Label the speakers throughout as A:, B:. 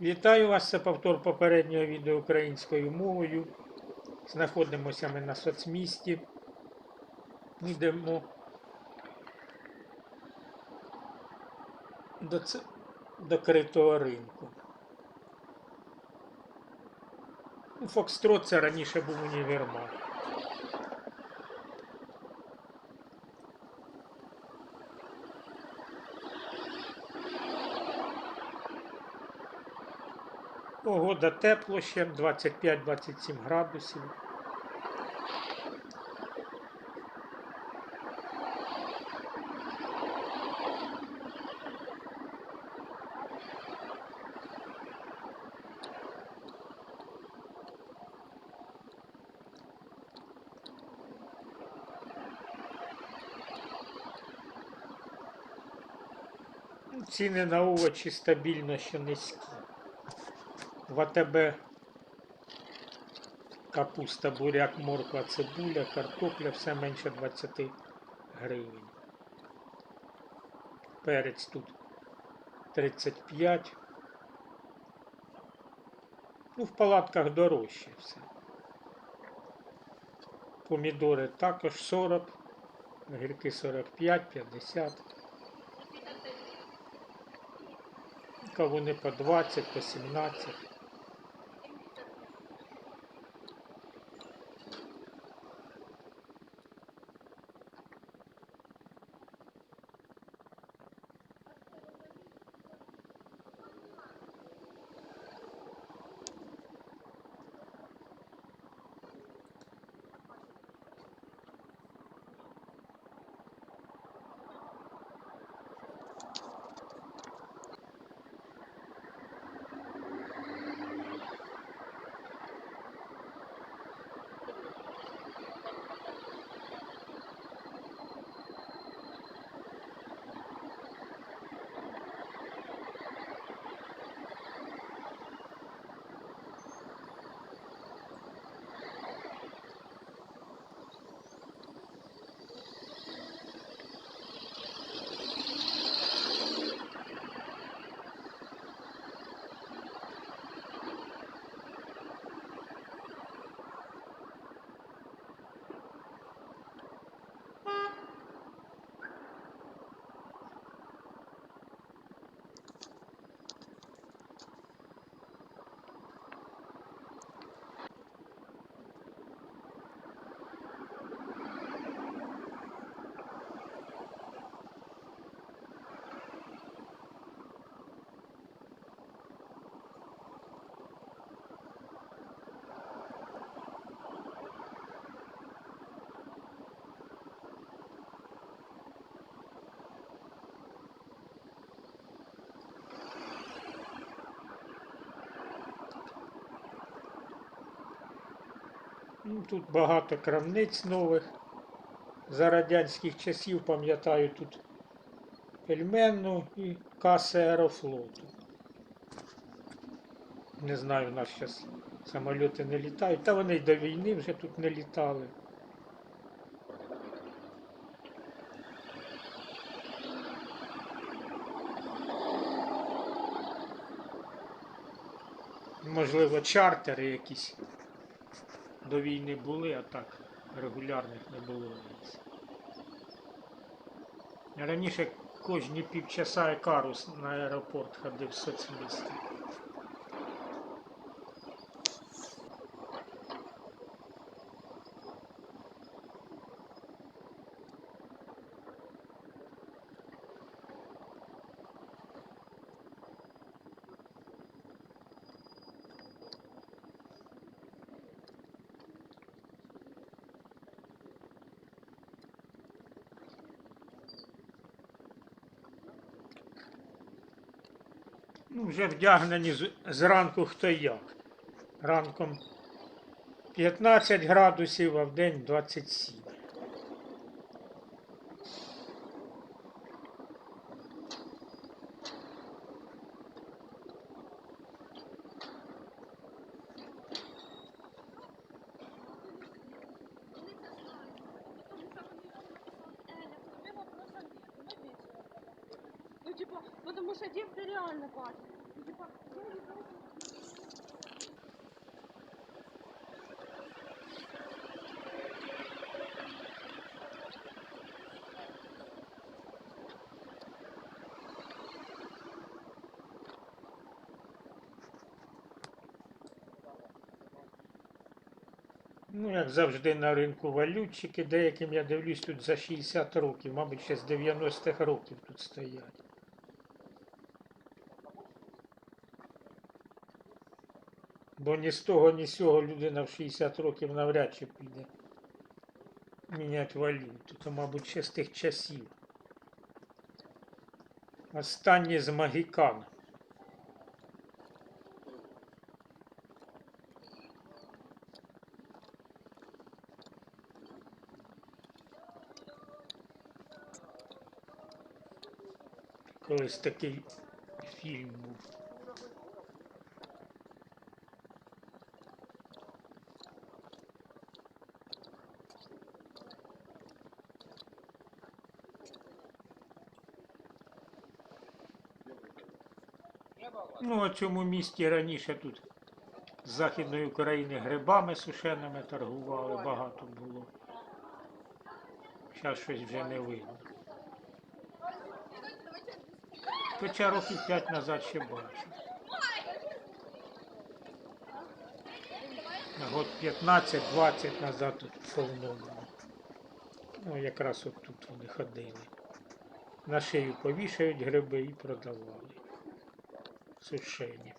A: Вітаю вас, це повтор попереднього відео українською мовою. Знаходимося ми на соцмісті. Йдемо до, ц... до критого ринку. Ну, Фокстрот це раніше був універмаг. Погода тепло ще 25-27 градусів. Ціни на овочі стабільно ще низькі. В АТБ капуста, буряк, морква, цибуля, картопля все менше 20 гривень. Перець тут 35. Ну, в палатках дорожче все. Помідори також 40, огірки 45, 50. Кавуни по 20, по 17. Ну, Тут багато крамниць нових. За радянських часів пам'ятаю тут пельменну і каси аерофлоту. Не знаю, у нас зараз самоліти не літають. Та вони й до війни вже тут не літали. Можливо, чартери якісь до війни були, а так регулярних не було. Раніше кожні півчаса карус на аеропорт ходив соцмісті. Ну, вже вдягнені зранку хто як. Ранком 15 градусів, а в день 27.
B: Типа, потому что девка реально. Ну, Типа, ну.
A: Ну, як завжди на ринку валютчики, деяким я дивлюсь тут за 60 років, мабуть, ще з 90-х років тут стоять. Бо ні з того, ні з цього людина в 60 років навряд чи піде міняти валюту. То, мабуть, ще з тих часів. Останній з магікан. Колись такий фільм був. Ну, у цьому місті раніше тут з Західної України грибами сушеними торгували, багато було. Зараз щось вже не видно. Хоча років 5 назад ще бачив. Год 15-20 назад тут було. Ну, якраз от тут вони ходили. На шию повішають гриби і продавали. Сушені.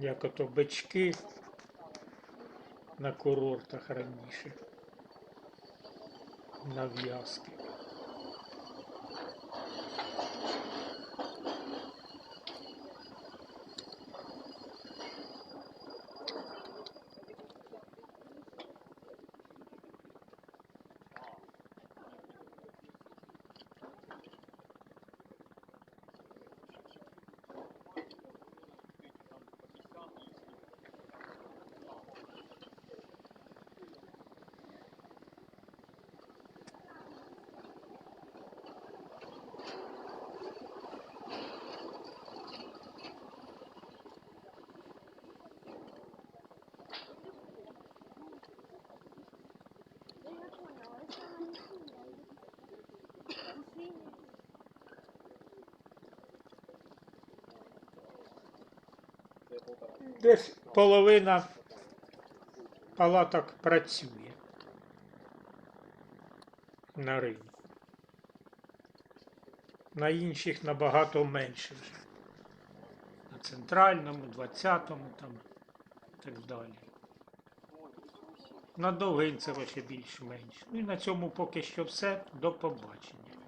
A: Як ото бички на курортах раніше. На в'язки. Десь половина палаток працює на ринку. На інших набагато менше вже. На центральному, 20-му там і так далі. На Довгинцево ще більш-менш. Ну і на цьому поки що все. До побачення.